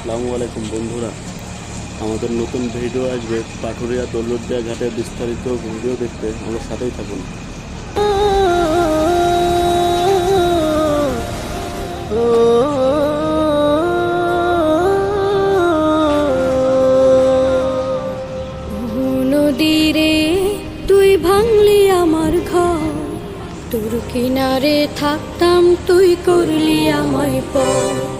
আসসালামু আলাইকুম বন্ধুরা। আমাদের নতুন ভিডিও আসবে পাটুরিয়া দৌলতদিয়া ঘাটে বিস্তারিত ভিডিও দেখতে। আমার সাথেই থাকুন। তুই ভাঙলি আমার তোর কিনারে থাকতাম, তুই করলি আমায় পর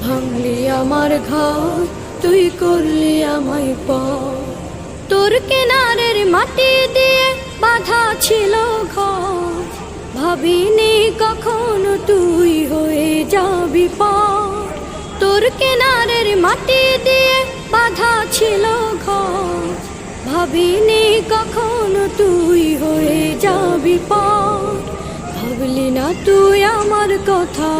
ভাঙলি আমার ঘর তুই করলি আমায় পর তোর কিনারের মাটি দিয়ে বাধা ছিল ঘর ভাবিনি কখনো তুই হয়ে যাবি পর তোর কিনারের মাটি দিয়ে বাধা ছিল ঘর ভাবিনি কখনো তুই হয়ে যাবি পর ভাবলি না তুই আমার কথা